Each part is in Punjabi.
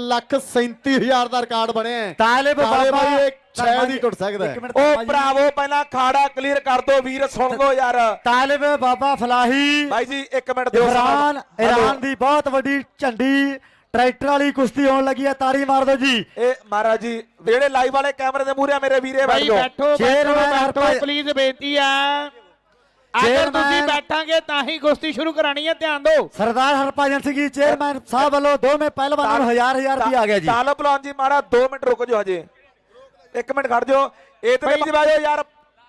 ਲੱਖ 37000 ਦਾ ਰਿਕਾਰਡ ਬਣਿਆ। ਤਾਲਿਬ ਤਾਲੇ ਬਾਬਾ ਬਾਈ ਇਹ ਸ਼ਾਇਦ ਹੀ ਟੁੱਟ ਸਕਦਾ ਉਹ। ਭਰਾਵੋ ਪਹਿਲਾਂ ਖਾੜਾ ਕਲੀਅਰ ਕਰ ਦਿਓ ਵੀਰ ਸੁਣ ਲਓ ਯਾਰ। ਤਾਲਿਬ ਬਾਬਾ ਫਲਾਹੀ। ਬਾਈ ਜੀ ਇੱਕ ਮਿੰਟ ਦਿਓ। ਇਮਰਾਨ ਸਾਨੂੰ। ਇਰਾਨ ਦੀ ਬਹੁਤ ਵੱਡੀ ਝੰਡੀ ਟਰੈਕਟਰ ਵਾਲੀ ਕੁਸ਼ਤੀ ਹੋਣ ਲੱਗੀ ਹੈ ਤਾੜੀ ਮਾਰ ਦਿਓ ਜੀ। ਇਹ ਮਹਾਰਾਜ ਜੀ ਜਿਹੜੇ ਲਾਈਵ ਵਾਲੇ ਕੈਮਰੇ ਦੇ ਮੂਹਰੇ ਆ ਮੇਰੇ ਵੀਰੇ ਬੈਠ ਭਾਈ ਬੈਠੋ ਬੈਠੋ ਪਲੀਜ਼ ਬੇਨਤੀ ਆ। ਅਗਰ ਤੁਸੀਂ ਬੈਠਾਂਗੇ ਤਾਂ ਹੀ ਕੁਸ਼ਤੀ ਸ਼ੁਰੂ ਕਰਾਣੀ ਹੈ ਧਿਆਨ ਦਿਓ। ਸਰਦਾਰ ਹਰਭਜਨ ਸਿੰਘ ਜੀ ਚੇਅਰਮੈਨ ਸਾਹਿਬ ਵੱਲੋਂ ਦੋਵੇਂ ਪਹਿਲਵਾਨਾਂ ਨੂੰ ਹਜ਼ਾਰ ਹਜ਼ਾਰ ਰੁਪਏ ਆ ਗਿਆ ਜੀ। ਤਾਲਬ ਭਲਵਾਨ ਜੀ ਮਾੜਾ 2 ਮਿੰਟ ਰੁਕ ਜਾਓ ਹਜੇ। ਇੱਕ ਮਿੰਟ ਖੜ ਜਾਓ। ਇਹ ਤੇ ਨਹੀਂ ਬਾਜੋ ਯਾਰ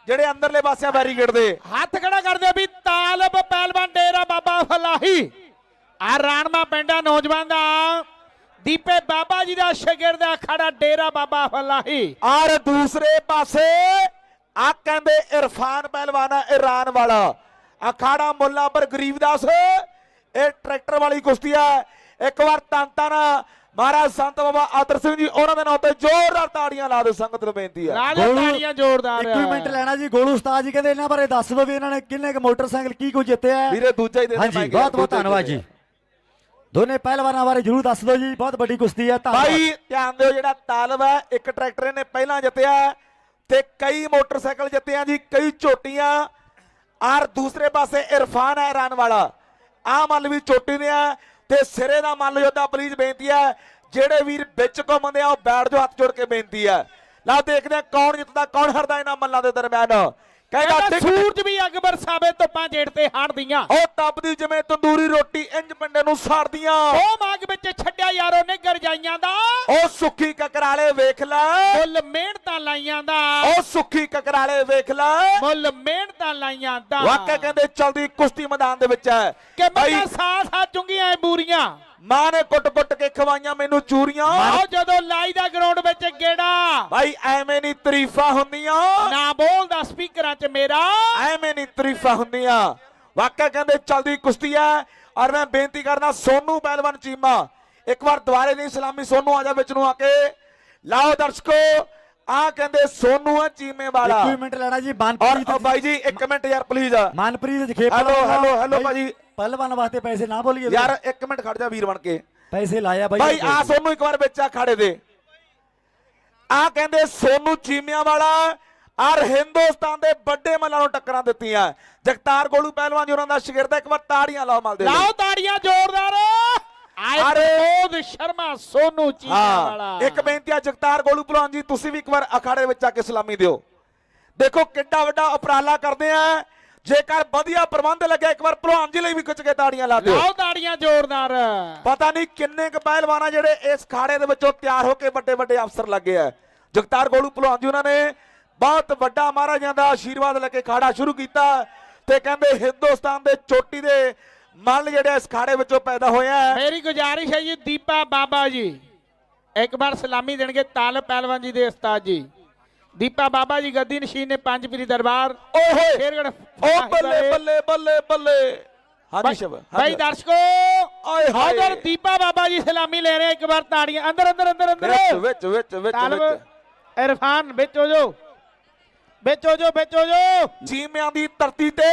ਜਿਹੜੇ ਅੰਦਰਲੇ ਪਾਸਿਆਂ ਬੈਰੀਕੇਡ ਦੇ। ਹੱਥ ਖੜਾ ਕਰ ਦਿਓ ਵੀ ਤਾਲਬ ਪਹਿਲਵਾਨ ਡੇਰਾ ਬਾਬਾ ਫਲਾਹੀ। ਆ ਰਾਣਮਾ ਪਿੰਡਾ ਨੌਜਵਾਨ ਦਾ। ਦੀਪੇ ਬਾਬਾ ਜੀ ਦਾ ਸ਼ਾਗਿਰਦ ਆ ਖੜਾ ਡੇਰਾ ਬਾਬਾ ਫਲਾਹੀ। ਔਰ ਦੂਸਰੇ ਪਾਸੇ ਆ ਕਹਿੰਦੇ ਇਰਫਾਨ ਪਹਿਲਵਾਨ ਇਰਾਨ ਵਾਲਾ। ਅਖਾੜਾ ਮੁੱਲਾਪੁਰ ਗਰੀਬਦਾਸ ਇਹ ਟਰੈਕਟਰ ਵਾਲੀ ਕੁਸ਼ਤੀ ਆ। ਇੱਕ ਵਾਰ ਤੰਤਾ ਨਾ ਮਹਾਰਾਜ ਸੰਤ ਬਾਬਾ ਆਦਰ ਸਿੰਘ ਜੀ ਉਹਨਾਂ ਦੇ ਨਾਂ ਤੇ ਜ਼ੋਰਦਾਰ ਤਾੜੀਆਂ ਲਾ ਦਿਓ ਸੰਗਤ ਨੂੰ ਬੇਨਤੀ ਆ। ਲਾ ਦੇ ਗੋਲੂ- ਤਾੜੀਆਂ ਜ਼ੋਰਦਾਰ। ਇਕਵਿਪਮੈਂਟ ਲੈਣਾ ਜੀ ਗੋਲੂ ਉਸਤਾਦ ਜੀ ਕਹਿੰਦੇ ਇਹਨਾਂ ਬਾਰੇ ਦੱਸ ਦਿਓ ਵੀ ਇਹਨਾਂ ਨੇ ਕਿੰਨੇ ਕੁ ਮੋਟਰਸਾਈਕਲ ਕੀ ਕੁਝ ਜਿੱਤਿਆ ਹੈ। ਵੀਰੇ ਦੂਜਾ ਹੀ ਦੇ ਦੇ ਹਾਂਜੀ ਬਹੁਤ ਬਹੁਤ ਹੀ ਧੰਨਵਾਦ ਦੇ ਜੀ। ਦੇ। ਦੋਨੇ ਪਹਿਲਵਾਨਾਂ ਬਾਰੇ ਜਰੂਰ ਦੱਸ ਦਿਓ ਜੀ ਬਹੁਤ ਵੱਡੀ ਕੁਸ਼ਤੀ ਹੈ ਧੰਨਵਾਦ। ਭਾਈ ਧਿਆਨ ਦਿਓ ਜਿਹੜਾ ਤਾਲਬ ਹੈ ਇੱਕ ਟਰੈਕਟਰ ਨੇ ਪਹਿਲਾਂ ਜਿੱਤਿਆ। ਤੇ ਕਈ ਮੋਟਰਸਾਈਕਲ ਜਿੱਤੇ ਆ ਜੀ ਕਈ ਝੋਟੀਆਂ। ਔਰ ਦੂਸਰੇ ਪਾਸੇ ਇਰਫਾਨ ਹੈ ਰਨ ਵਾਲਾ। ਆ ਮੰਨ ਵੀ ਚੋਟੀ ਨੇ ਆ ਤੇ ਸਿਰੇ ਦਾ ਮੰਨ ਲਓ ਪਲੀਜ਼ ਬੇਨਤੀ ਹੈ ਜਿਹੜੇ ਵੀਰ ਵਿੱਚ ਘੁੰਮਦੇ ਆ ਉਹ ਬੈਠ ਜਾਓ ਹੱਥ ਜੋੜ ਕੇ ਬੇਨਤੀ ਹੈ। ਲਓ ਦੇਖਦੇ ਆ ਕੌਣ ਜਿੱਤਦਾ ਕੌਣ ਹਰਦਾ ਇਹਨਾਂ ਮੱਲਾਂ ਦੇ ਦਰਮਿਆਨ। ਕਹਿੰਦਾ ਸੂਰਜ ਵੀ ਅਕਬਰ ਸਾਬੇ ਧੁੱਪਾਂ ਜੇੜ ਤੇ ਹਾੜਦੀਆਂ ਉਹ ਤਪਦੀ ਜਿਵੇਂ ਤੰਦੂਰੀ ਰੋਟੀ ਇੰਜ ਪਿੰਡੇ ਨੂੰ ਸਾੜਦੀਆਂ। ਉਹ ਮਾਗ ਵਿੱਚ ਛੱਡਿਆ ਯਾਰੋ ਨੇ ਗਰਜਾਈਆਂ ਦਾ। ਉਹ ਸੁੱਖੀ ਕਕਰਾਲੇ ਵੇਖ ਲੈ। ਮੁੱਲ ਮਿਹਨਤਾਂ ਲਾਈਆਂ ਦਾ। ਉਹ ਸੁੱਖੀ ਕਕਰਾਲੇ ਵੇਖ ਲੈ। ਮੁੱਲ ਮਿਹਨਤਾਂ ਲਾਈਆਂ ਦਾ। ਵਾਕਿਆ ਕਹਿੰਦੇ ਚਲਦੀ ਕੁਸ਼ਤੀ ਮੈਦਾਨ ਦੇ ਵਿੱਚ ਹੈ। ਕਿ ਮੈਂ ਸਾਥ ਆ ਚੁੰਗੀਆਂ ਬੂਰੀਆਂ। ਮਾਂ ਨੇ ਕੁੱਟ-ਕੁੱਟ ਕੇ ਖਵਾਈਆਂ ਮੈਨੂੰ ਚੂਰੀਆਂ। ਆਓ ਜਦੋਂ ਲਾਈ ਦਾ ਗਰਾਊਂਡ ਵਿੱਚ ਗੇੜਾ। ਭਾਈ ਐਵੇਂ ਨਹੀਂ ਤਾਰੀਫਾਂ ਹੁੰਦੀਆਂ। ਨਾ ਬੋਲਦਾ ਸਪੀਕਰਾਂ 'ਚ ਮੇਰਾ। ਐਵੇਂ ਨਹੀਂ ਤਾਰੀਫਾਂ ਹੁੰਦੀਆਂ। ਵਾਕਿਆ ਕਹਿੰਦੇ ਚਲਦੀ ਕੁਸ਼ਤੀ ਹੈ। ਔਰ ਮੈਂ ਬੇਨਤੀ ਕਰਦਾ ਸੋਨੂ ਪਹਿਲਵਾਨ ਚੀਮਾ ਇੱਕ ਵਾਰ ਦੁਬਾਰੇ ਦੀ ਸਲਾਮੀ ਸੋਨੂ ਆ ਜਾ ਵਿੱਚ ਨੂੰ ਆ ਕੇ। ਲਾਓ ਦਰਸ਼ਕੋ ਆ ਕਹਿੰਦੇ ਸੋਨੂ ਹੈ ਚੀਮੇ ਵਾਲਾ। ਇਕਵਿਪਮੈਂਟ ਲੈਣਾ ਜੀ ਔਰ ਮਨਪ੍ਰੀਤ ਉਹ ਬਾਈ ਜੀ ਇੱਕ ਮਿੰਟ ਯਾਰ ਪਲੀਜ਼। ਮਨਪ੍ਰੀਤ ਜਖੇਪਾ ਹੈਲੋ, ਹੈਲੋ, ਹੈਲੋ ਭਾਜੀ। ਪਹਿਲਵਾਨ ਵਾਸਤੇ ਪੈਸੇ ਨਾ ਬੋਲੀਏ ਯਾਰ ਇੱਕ ਮਿੰਟ ਖੜ ਜਾ ਵੀਰ ਬਣ ਕੇ। ਪੈਸੇ ਲਾਇਆ ਬਾਈ ਭਾਈ ਆ ਸੋਨੂੰ ਇੱਕ ਵਾਰ ਵਿੱਚ ਆ ਖਾੜੇ ਦੇ। ਆ ਕਹਿੰਦੇ ਸੋਨੂ ਚੀਮਿਆਂ ਵਾਲਾ ਔਰ ਹਿੰਦੁਸਤਾਨ ਦੇ ਵੱਡੇ ਮੱਲਾਂ ਨੂੰ ਟੱਕਰਾਂ ਦਿੱਤੀਆਂ। ਜਗਤਾਰ ਗੋਲੂ ਪਹਿਲਵਾਨ ਜੀ ਉਹਨਾਂ ਦਾ ਸ਼ਾਗਿਰਦ ਇੱਕ ਵਾਰ ਤਾੜੀਆਂ ਲਾਓ ਮਲ ਦੇ। ਲਾਓ ਤਾੜੀਆਂ ਜ਼ੋਰਦਾਰ। ਅਰੇ। ਪ੍ਰਮੋਦ ਸ਼ਰਮਾ ਸੋਨੂ ਚੀਮਾ ਵਾਲਾ। ਇੱਕ ਬੇਨਤੀ ਆ ਜਗਤਾਰ ਗੋਲੂ ਪਹਿਲਵਾਨ ਜੀ ਤੁਸੀਂ ਵੀ ਇੱਕ ਵਾਰ ਅਖਾੜੇ ਵਿੱਚ ਆ ਕੇ ਸਲਾਮੀ ਦਿਓ। ਦੇਖੋ ਕਿੱਡਾ ਵੱਡਾ ਉਪਰਾਲਾ ਕਰਦੇ ਆ। ਜੇਕਰ ਵਧੀਆ ਪ੍ਰਬੰਧ ਲੱਗਿਆ ਇੱਕ ਵਾਰ ਪਹਿਲਵਾਨ ਜੀ ਲਈ ਵੀ ਖਿੱਚ ਕੇ ਤਾੜੀਆਂ ਲਾ ਦਿਓ। ਲਾਓ ਤਾੜੀਆਂ ਜ਼ੋਰਦਾਰ। ਪਤਾ ਨਹੀਂ ਕਿੰਨੇ ਕੁ ਪਹਿਲਵਾਨ ਜਿਹੜੇ ਇਸ ਖਾੜੇ ਦੇ ਵਿੱਚੋਂ ਤਿਆਰ ਹੋ ਕੇ ਵੱਡੇ ਵੱਡੇ ਅਫਸਰ ਲੱਗੇ ਆ। ਜਗਤਾਰ ਗੋਲੂ ਪਹਿਲਵਾਨ ਜੀ ਉਹਨਾਂ ਨੇ ਬਹੁਤ ਵੱਡਾ ਮਹਾਰਾਜਾਂ ਦਾ ਆਸ਼ੀਰਵਾਦ ਲੈ ਕੇ ਖਾੜਾ ਸ਼ੁਰੂ ਕੀਤਾ ਤੇ ਕਹਿੰਦੇ ਹਿੰਦੁਸਤਾਨ ਦੇ ਚੋਟੀ ਦੇ ਮੱਲ ਜਿਹੜੇ ਇਸ ਖਾੜੇ ਵਿੱਚੋਂ ਪੈਦਾ ਹੋਏ ਆ ਮੇਰੀ ਗੁਜ਼ਾਰਿਸ਼ ਹੈ ਜੀ ਦੀਪਾ ਬਾਬਾ ਜੀ। ਇੱਕ ਵਾਰ ਸਲਾਮੀ ਦੇਣਗੇ ਤਾਲਬ ਪਹਿਲਵਾਨ ਜੀ ਦੇ ਉਸਤਾਦ ਜੀ। ਦੀਪਾ ਬਾਬਾ ਜੀ ਗੱਦੀ ਨਸ਼ੀਨ ਨੇ ਪੰਜ ਪੀਰੀ ਦਰਬਾਰ। ਓਏ ਸ਼ੇਰਗੜ ਓ ਬੱਲੇ ਬੱਲੇ ਬੱਲੇ ਬੱਲੇ ਹਾਂਜੀ ਸ਼ਬ ਭਾਈ ਦਰਸ਼ਕੋ! ਆਏ ਹਾਏ। ਉਧਰ ਦੀਪਾ ਬਾਬਾ ਜੀ ਸਲਾਮੀ ਲੈ ਰਹੇ ਇੱਕ ਵਾਰ ਤਾੜੀਆਂ। ਅੰਦਰ ਅੰਦਰ ਅੰਦਰ ਅੰਦਰ। ਵਿੱਚ ਵਿੱਚ ਵਿੱਚ ਵਿੱਚ ਇਰਫਾਨ ਵਿੱਚ ਹੋ ਜੋ ਵਿੱਚ ਹੋ ਜੋ ਵਿੱਚ ਹੋ ਜੋ ਜੀਮਿਆਂ ਦੀ ਧਰਤੀ ਤੇ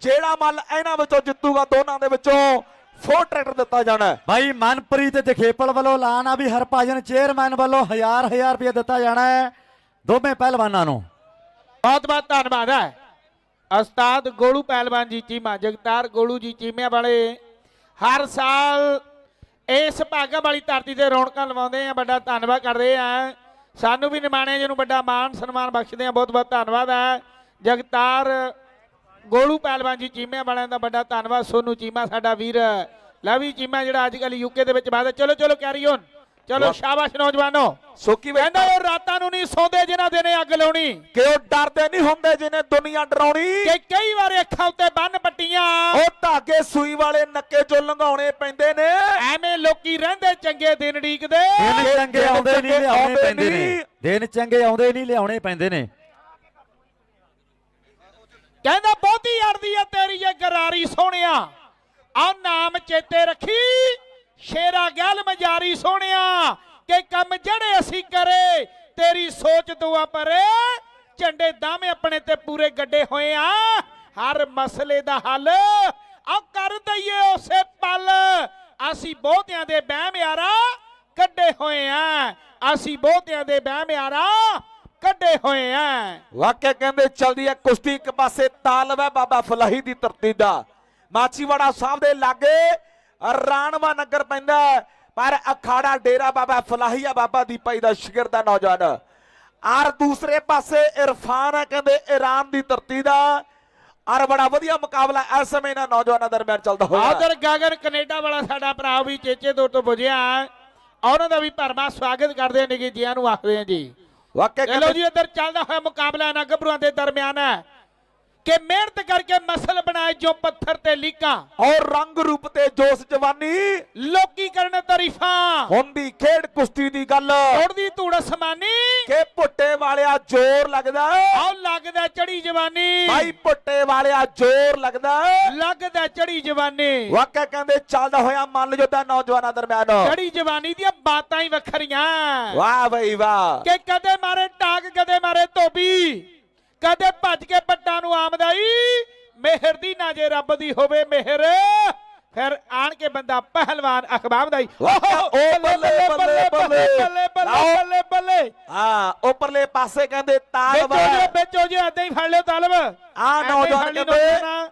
ਜਿਹੜਾ ਮੱਲ ਇਹਨਾਂ ਵਿੱਚੋਂ ਜਿੱਤੂਗਾ ਦੋਨਾਂ ਦੇ ਵਿੱਚੋਂ ਫੋਰ ਟਰੈਕਟਰ ਦਿੱਤਾ ਜਾਣਾ ਹੈ। ਭਾਈ ਮਨਪ੍ਰੀਤ ਜਖੇਪਲ ਵੱਲੋਂ ਐਲਾਨ ਆ ਵੀ ਹਰਭਜਨ ਚੇਅਰਮੈਨ ਵੱਲੋਂ ਹਜ਼ਾਰ ਹਜ਼ਾਰ ਰੁਪਏ ਦਿੱਤਾ ਜਾਣਾ ਹੈ ਦੋਵੇਂ ਪਹਿਲਵਾਨਾਂ ਨੂੰ। ਬਹੁਤ ਬਹੁਤ ਧੰਨਵਾਦ ਹੈ। ਉਸਤਾਦ ਗੋਲੂ ਪਹਿਲਵਾਨ ਜੀ ਚੀਮਾ ਜਗਤਾਰ ਗੋਲੂ ਜੀ ਚੀਮਿਆਂ ਵਾਲੇ ਹਰ ਸਾਲ ਇਸ ਭਾਗਾ ਵਾਲੀ ਧਰਤੀ ਤੇ ਰੌਣਕਾਂ ਲਵਾਉਂਦੇ ਆ ਵੱਡਾ ਧੰਨਵਾਦ ਕਰਦੇ ਆ। ਸਾਨੂੰ ਵੀ ਨਿਮਾਣੇ ਜੀ ਨੂੰ ਵੱਡਾ ਮਾਣ ਸਨਮਾਨ ਬਖਸ਼ਦੇ ਆ। ਬਹੁਤ ਬਹੁਤ ਧੰਨਵਾਦ ਹੈ। ਜਗਤਾਰ ਗੋਲੂ ਪਹਿਲਵਾਨ ਜੀ ਚੀਮਿਆਂ ਵਾਲਿਆਂ ਦਾ ਵੱਡਾ ਧੰਨਵਾਦ। ਸੋਨੂ ਚੀਮਾ ਸਾਡਾ ਵੀਰ। ਲਵੀ ਚੀਮਾ ਜਿਹੜਾ ਅੱਜ ਕੱਲ ਯੂਕੇ ਦੇ ਵਿੱਚ ਬਾਦ ਚਲੋ ਚਲੋ ਕੈਰੀ ਔਨ ਚਲੋ ਸ਼ਾਬਾਸ਼ ਨੌਜਵਾਨੋ। ਸੋਕੀ ਵੇ ਕਹਿੰਦਾ ਉਹ ਰਾਤਾਂ ਨੂੰ ਨਹੀਂ ਸੌਂਦੇ ਜਿਨ੍ਹਾਂ ਦੇ ਨੇ ਅੱਗ ਲਾਉਣੀ। ਕਿ ਉਹ ਡਰਦੇ ਨਹੀਂ ਹੁੰਦੇ ਜਿਹਨੇ ਦੁਨੀਆ ਡਰਾਉਣੀ। ਕਿ ਕਈ ਵਾਰ ਅੱਖਾਂ ਉੱਤੇ ਬੰਨ ਪੱਟੀਆਂ। ਉਹ ਧਾਗੇ ਸੂਈ ਵਾਲੇ ਨੱਕੇ ਚੋਂ ਲੰਘਾਉਣੇ ਪੈਂਦੇ ਨੇ। ਐਵੇਂ ਲੋਕੀ ਰਹਿੰਦੇ ਚੰਗੇ ਦਿਨ ਢੀਕਦੇ ਦਿਨ ਇਹ ਚੰਗੇ ਆਉਂਦੇ ਨਹੀਂ ਲਿਆਉਣੇ ਪੈਂਦੇ ਨੇ। ਨਹੀਂ। ਦਿਨ ਚੰਗੇ ਆਉਂਦੇ ਨਹੀਂ ਲਿਆਉਣੇ ਪੈਂਦੇ ਨੇ। ਕਹਿੰਦਾ ਤੇਰੀ ਸੋਹਣਿਆ। ਆ ਨਾਮ ਚੇਤੇ ਰੱਖੀ। ਸ਼ੇਰਾ ਗਹਿਲ ਮਜਾਰੀ ਸੋਹਣਿਆ ਕਿ ਕੰਮ ਜਿਹੜੇ ਅਸੀਂ ਕਰੇ, ਤੇਰੀ ਸੋਚ ਦੁਆ ਪਰੇ। ਝੰਡੇ ਦਾਵੇਂ ਆਪਣੇ ਤੇ ਪੂਰੇ ਗੱਡੇ ਹੋਏ ਆ। ਹਰ ਮਸਲੇ ਦਾ ਹੱਲ ਆ ਕਰ ਦਈਏ ਉਸੇ ਪਲ। ਅਸੀਂ ਬਹੁਤਿਆਂ ਦੇ ਬਹਿਮ ਯਾਰਾ ਕੱਢੇ ਹੋਏ ਆ। ਅਸੀਂ ਬਹੁਤਿਆਂ ਦੇ ਵਹਿਮ ਯਾਰਾ ਕੱਢੇ ਹੋਏ ਆ। ਵਾਕਿਆ ਕਹਿੰਦੇ ਚਲਦੀ ਹੈ ਕੁਸ਼ਤੀ ਇੱਕ ਪਾਸੇ ਤਾਲਬ ਹੈ ਬਾਬਾ ਫਲਾਹੀ ਦੀ ਧਰਤੀ ਦਾ। ਮਾਚੀਵਾੜਾ ਸਾਹਿਬ ਦੇ ਲਾਗੇ ਰਾਣਵਾ ਨਗਰ ਪੈਂਦਾ ਹੈ, ਪਰ ਅਖਾੜਾ ਡੇਰਾ ਬਾਬਾ ਫਲਾਹੀਆ ਬਾਬਾ ਦੀਪਾਈ ਦਾ ਸ਼ਿਗਰ ਦਾ ਨੌਜਵਾਨ। ਔਰ ਦੂਸਰੇ ਪਾਸੇ ਇਰਫਾਨ ਹੈ ਕਹਿੰਦੇ ਈਰਾਨ ਦੀ ਧਰਤੀ ਦਾ। ਔਰ ਬੜਾ ਵਧੀਆ ਮੁਕਾਬਲਾ ਇਸ ਸਮੇਂ ਇਹਨਾਂ ਨੌਜਵਾਨਾਂ ਦਰਮਿਆਨ ਚੱਲਦਾ ਹੋਇਆ। ਉਧਰ ਗਗਨ ਕੈਨੇਡਾ ਵਾਲਾ ਸਾਡਾ ਭਰਾ ਵੀ ਚੇਚੇ ਤੋਂ ਤੋਂ ਪੁੱਜਿਆ ਉਹਨਾਂ ਦਾ ਵੀ ਭਰਮਾ ਸਵਾਗਤ ਕਰਦੇ ਨੇ ਕਿ ਜੀਆਂ ਨੂੰ ਆਖਦੇ ਆ ਜੀ। ਵਾਕਿਆ ਚਲੋ ਜੀ ਇੱਧਰ ਚੱਲਦਾ ਹੋਇਆ ਮੁਕਾਬਲਾ ਇਹਨਾਂ ਗੱਭਰੂਆਂ ਦੇ ਦਰਮਿਆਨ ਹੈ। ਕਿ ਮਿਹਨਤ ਕਰਕੇ ਮਸਲ ਬਣਾਏ ਜੋ ਪੱਥਰ ਤੇ ਲੀਕਾਂ। ਔਰ ਰੰਗ ਰੂਪ ਤੇ ਜੋਸ਼ ਜਵਾਨੀ। ਲੋਕੀ ਕਰਨ ਤਾਰੀਫਾਂ ਹੁੰਦੀ ਖੇਡ ਕੁਸ਼ਤੀ ਦੀ ਗੱਲ। ਉੜਦੀ ਧੂੜ ਅਸਮਾਨੀ। ਕਿ ਪੁੱਟੇ ਵਾਲਿਆ ਜ਼ੋਰ ਲੱਗਦਾ। ਆਉ ਲੱਗਦਾ ਚੜੀ ਜਵਾਨੀ। ਵਾਲਿਆ ਜ਼ੋਰ ਲੱਗਦਾ। ਲੱਗਦਾ ਚੜੀ ਜਵਾਨੀ। ਵਾਕਿਆ ਕਹਿੰਦੇ ਚੱਲਦਾ ਹੋਇਆ ਮੱਲ ਜੋਧਾ ਨੌਜਵਾਨਾਂ ਦਰਮਿਆਨ। ਚੜੀ ਜਵਾਨੀ ਦੀਆਂ ਬਾਤਾਂ ਹੀ ਵੱਖਰੀਆਂ। ਵਾਹ ਬਈ ਵਾਹ। ਕਿ ਕਦੇ ਮਾਰੇ ਟਾਕ ਕਦੇ ਮਾਰੇ ਧੋਬੀ। ਕਦੇ ਭੱਜ ਕੇ ਪੱਟਾਂ ਨੂੰ ਆਮਦਾਈ। ਮਿਹਰ ਦੀ ਨਾ ਜੇ ਰੱਬ ਦੀ ਹੋਵੇ ਮਿਹਰ। ਫਿਰ ਆਣ ਕੇ ਬੰਦਾ ਪਹਿਲਵਾਨ ਅਖਬਾਬ ਦਾ ਹੀ। ਓ ਬੱਲੇ, ਬੱਲੇ, ਬੱਲੇ। ਬੱਲੇ ਬੱਲੇ ਲਾਓ। ਹਾਂ ਉੱਪਰਲੇ ਪਾਸੇ ਕਹਿੰਦੇ ਵਿੱਚੋ ਜੋ ਏਦਾਂ ਹੀ ਫੜ ਲਿਓ ਤਾਲਬ। ਆ ਨੌਜਵਾਨ ਕਹਿੰਦੇ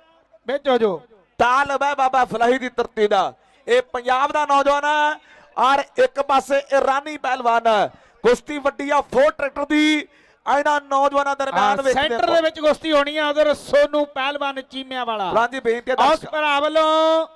ਵਿੱਚੋ ਜੋ ਤਾਲਬ ਹੈ ਬਾਬਾ ਫਲਾਹੀ ਦੀ ਧਰਤੀ ਦਾ। ਇਹ ਪੰਜਾਬ ਦਾ ਨੌਜਵਾਨ ਹੈ ਔਰ ਇੱਕ ਪਾਸੇ ਇਰਾਨੀ ਪਹਿਲਵਾਨ ਹੈ। ਕੁਸ਼ਤੀ ਵੱਡੀ ਆ ਫੋਰ ਟਰੈਕਟਰ ਦੀ। ਇਹਨਾਂ ਨੌਜਵਾਨਾਂ ਦਰਮਿਆਨ ਵੇਖਦੇ ਸੈਂਟਰ ਦੇ ਵਿੱਚ ਕੁਸ਼ਤੀ ਹੋਣੀ ਆ ਉਧਰ ਸੋਨੂ ਪਹਿਲਵਾਨ ਚੀਮਿਆਂ ਵਾਲਾ। ਲਾਂਜੀ ਬੇਨਤੀ ਹੈ ਉਸ ਭਰਾ ਵੱਲੋਂ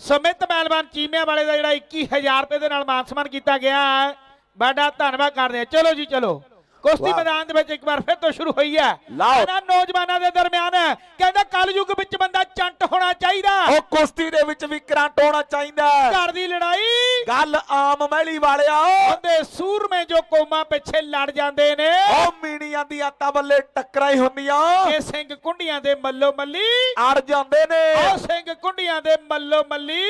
ਸਮਿਤ ਪਹਿਲਵਾਨ ਚੀਮਿਆਂ ਵਾਲੇ ਦਾ ਜਿਹੜਾ 21000 ਰੁਪਏ ਦੇ ਨਾਲ ਮਾਨ ਸਨਮਾਨ ਕੀਤਾ ਗਿਆ ਹੈ। ਬੜਾ ਧੰਨਵਾਦ ਕਰਦੇ ਹਾਂ। ਚਲੋ ਜੀ ਚਲੋ। ਕੁਸ਼ਤੀ। ਮੈਦਾਨ ਦੇ ਵਿੱਚ ਇੱਕ ਵਾਰ ਫਿਰ ਤੋਂ ਸ਼ੁਰੂ ਹੋਈ ਹੈ। ਇਹਨਾਂ ਨੌਜਵਾਨਾਂ ਦੇ ਦਰਮਿਆਨ ਕਹਿੰਦਾ ਕਲਯੁੱਗ ਵਿੱਚ ਬੰਦਾ ਚੰਟ ਹੋਣਾ ਚਾਹੀਦਾ। ਉਹ ਕੁਸ਼ਤੀ ਦੇ ਵਿੱਚ ਵੀ ਕਰੰਟ ਹੋਣਾ ਚਾਹੀਦਾ। ਘਰ ਦੀ ਲੜਾਈ। ਗੱਲ ਆਮ ਮਹਿਲੀ ਵਾਲਿਆ। ਹੁੰਦੇ ਸੂਰਮੇ ਜੋ ਕੋਮਾ ਪਿੱਛੇ ਲੜ ਜਾਂਦੇ ਨੇ। ਉਹ ਮੀਣੀਆਂ ਦੀਆਂ ਤਬਲੇ ਟੱਕਰਾਂ ਹੀ ਹੁੰਦੀਆਂ। ਇਹ ਸਿੰਘ ਕੁੰਡੀਆਂ ਦੇ ਮੱਲੋ ਮੱਲੀ। ਅੜ ਜਾਂਦੇ ਨੇ। ਉਹ ਸਿੰਘ ਕੁੰਡੀਆਂ ਦੇ ਮੱਲੋ ਮੱਲੀ।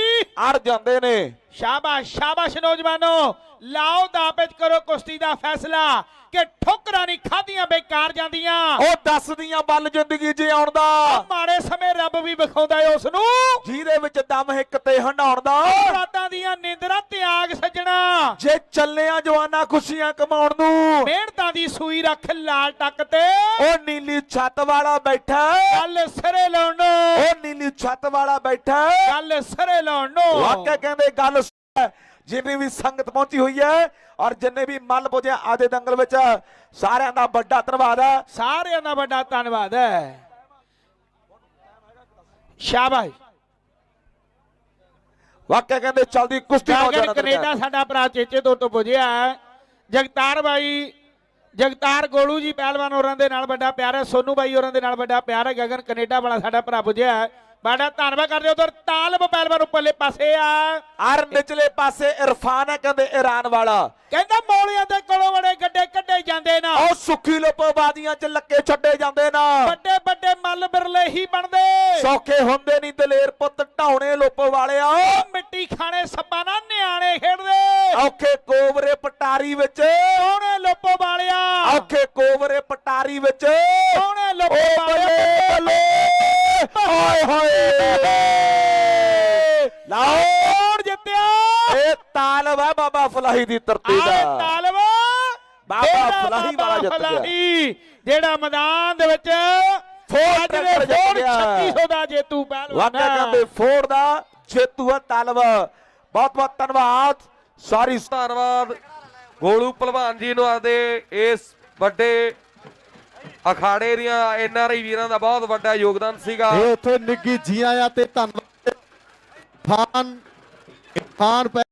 ਅੜ ਜਾਂਦੇ ਨੇ। ਸ਼ਾਬਾਸ਼ ਸ਼ਾਬਾਸ਼ ਨੌਜਵਾਨੋ। ਲਾਓ ਦਾ ਵਿੱਚ ਕਰੋ ਕੁਸ਼ਤੀ ਦਾ ਫੈਸਲਾ। ਕਿ ਠੋਕਰਾਂ ਨਹੀਂ ਖਾਧੀਆਂ ਬੇਕਾਰ ਜਾਂਦੀਆਂ। ਉਹ ਦੱਸਦੀਆਂ ਬੱਲ ਜ਼ਿੰਦਗੀ ਜਿਉਣ ਦਾ। ਮਾੜੇ ਸਮੇਂ ਰੱਬ ਵੀ ਵਿਖਾਉਂਦਾ ਏ ਉਸ ਨੂੰ। ਜਿਹਦੇ ਵਿੱਚ ਦਮ ਹਿੱਕ ਤੇ ਹੰਡਾਉਣ ਦਾ। ਰਾਤਾਂ ਦੀਆਂ ਨੀਂਦਰਾਂ ਤਿਆਗ ਸੱਜਣਾ। ਜੇ ਚੱਲਿਆ ਜਵਾਨਾ ਖੁਸ਼ੀਆਂ ਕਮਾਉਣ ਨੂੰ। ਮਿਹਨਤਾਂ ਦੀ ਸੂਈ ਰੱਖ ਲਾਲ ਟੱਕ ਤੇ। ਉਹ ਨੀਲੀ ਛੱਤ ਵਾਲਾ ਬੈਠਾ। ਗੱਲ ਸਿਰੇ ਲਾਉਣ। ਨੂੰ ਉਹ ਨੀਲੀ ਛੱਤ ਵਾਲਾ ਬੈਠਾ। ਗੱਲ ਸਿਰੇ ਲਾਉਣ। ਨੂੰ ਵਾਕਿਆ ਕਹਿੰਦੇ ਗੱਲ ਜਿੰਨੀ ਵੀ ਸੰਗਤ ਪਹੁੰਚੀ ਹੋਈ ਹੈ ਔਰ ਜਿੰਨੇ ਵੀ ਮੱਲ ਪੁੱਜੇ ਆਦੇ ਦੰਗਲ ਵਿੱਚ ਸਾਰਿਆਂ ਦਾ ਵੱਡਾ ਧੰਨਵਾਦ ਹੈ ਸਾਰਿਆਂ ਦਾ ਵੱਡਾ ਧੰਨਵਾਦ ਹੈ ਸ਼ਾਬਾਸ਼ ਵਾਕਿਆ ਕਹਿੰਦੇ ਚਲਦੀ ਕੁਸ਼ਤੀ ਗਾਗਰ ਨੌਜਵਾਨਾਂ ਕੈਨੇਡਾ। ਸਾਡਾ ਭਰਾ ਚੇਚੇ ਤੋਂ ਤੋਂ ਪੁੱਜਿਆ ਹੈ। ਜਗਤਾਰ ਬਾਈ ਜਗਤਾਰ ਗੋਲੂ ਜੀ ਪਹਿਲਵਾਨ ਹੋਰਾਂ ਦੇ ਨਾਲ ਵੱਡਾ ਪਿਆਰ ਹੈ ਸੋਨੂ ਬਾਈ ਹੋਰਾਂ ਦੇ ਨਾਲ ਵੱਡਾ ਪਿਆਰ ਹੈ ਗਗਨ ਕੈਨੇਡਾ ਵਾਲਾ ਸਾਡਾ ਭਰਾ ਪੁੱਜਿਆ ਹੈ। ਬੜਾ ਧੰਨਵਾਦ ਕਰਦੇ ਉਧਰ ਤਾਲਬ ਪਹਿਲਵਾਨ ਉੱਪਰਲੇ ਪਾਸੇ ਆ। ਔਰ ਨਿਚਲੇ ਪਾਸੇ ਇਰਫਾਨ ਹੈ ਕਹਿੰਦੇ ਈਰਾਨ ਵਾਲਾ। ਕਹਿੰਦਾ ਮੌਲੀਆਂ ਦੇ ਕੋਲੋਂ ਬੜੇ ਗੱਡੇ ਕੱਢੇ ਜਾਂਦੇ ਨਾ। ਉਹ ਸੁੱਖੀ ਲੋਪੋਵਾਦੀਆਂ ਚ ਲੱਕੇ ਛੱਡੇ ਜਾਂਦੇ ਨਾ। ਵੱਡੇ ਵੱਡੇ ਮੱਲ ਬਿਰਲੇ ਹੀ ਬਣਦੇ। ਸੌਖੇ ਹੁੰਦੇ ਨਹੀਂ ਦਲੇਰ ਪੁੱਤ ਢਾਉਣੇ ਲੋਪੋ ਵਾਲਿਆ। ਮਿੱਟੀ ਖਾਣੇ ਸੱਪਾਂ ਨਾਲ ਨਿਆਣੇ ਖੇਡਦੇ। ਔਖੇ ਕੋਵਰੇ ਪਟਾਰੀ ਵਿੱਚ। ਸੋਹਣੇ ਲੋਪੋ ਵਾਲਿਆ। ਔਖੇ ਕੋਵਰੇ ਪਟਾਰੀ ਵਿੱਚ। ਸੋਹਣੇ ਲੋਪੋ ਵਾਲਿਆ। ਬੱਲੇ ਹਾਏ ਹਾਏ। ਲਾਓ ਕੌਣ ਜਿੱਤਿਆ। ਇਹ ਤਾਲਬ ਹੈ ਬਾਬਾ ਫਲਾਹੀ ਦੀ ਧਰਤੀ ਆਲੇ ਦਾ ਤਾਲਬ। ਬਾਬਾ ਜਿਹੜਾ ਫਲਾਹੀ ਬਾਬਾ ਵਾਲਾ ਜਿੱਤ ਗਿਆ। ਫਲਾਹੀ, ਜਿਹੜਾ ਮੈਦਾਨ ਦੇ ਵਿੱਚ ਫੋਰ ਟਰੈਕਟਰ ਜਿੱਤ ਫੋਰ ਗਿਆ। 3600 ਦਾ ਜੇਤੂ ਪਹਿਲਵਾਨ ਵਾਕਿਆ ਕਹਿੰਦੇ ਫੋੜ ਦਾ ਜੇਤੂ ਹੈ ਤਾਲਬ। ਬਹੁਤ ਬਹੁਤ ਧੰਨਵਾਦ। ਸਾਰੀ ਧੰਨਵਾਦ। ਗੋਲੂ ਭਲਵਾਨ ਜੀ ਨੂੰ ਆਦੇ ਇਸ ਵੱਡੇ ਅਖਾੜੇ ਦੀਆਂ ਐਨ ਆਰ ਆਈ ਵੀਰਾਂ ਦਾ ਬਹੁਤ ਵੱਡਾ ਯੋਗਦਾਨ ਸੀਗਾ। ਇਹ ਉੱਥੇ ਨਿੱਗੀ ਜੀਆਂ ਆਇਆ ਤੇ ਧੰਨਵਾਦ। ਫਾਨ ਫਾਨ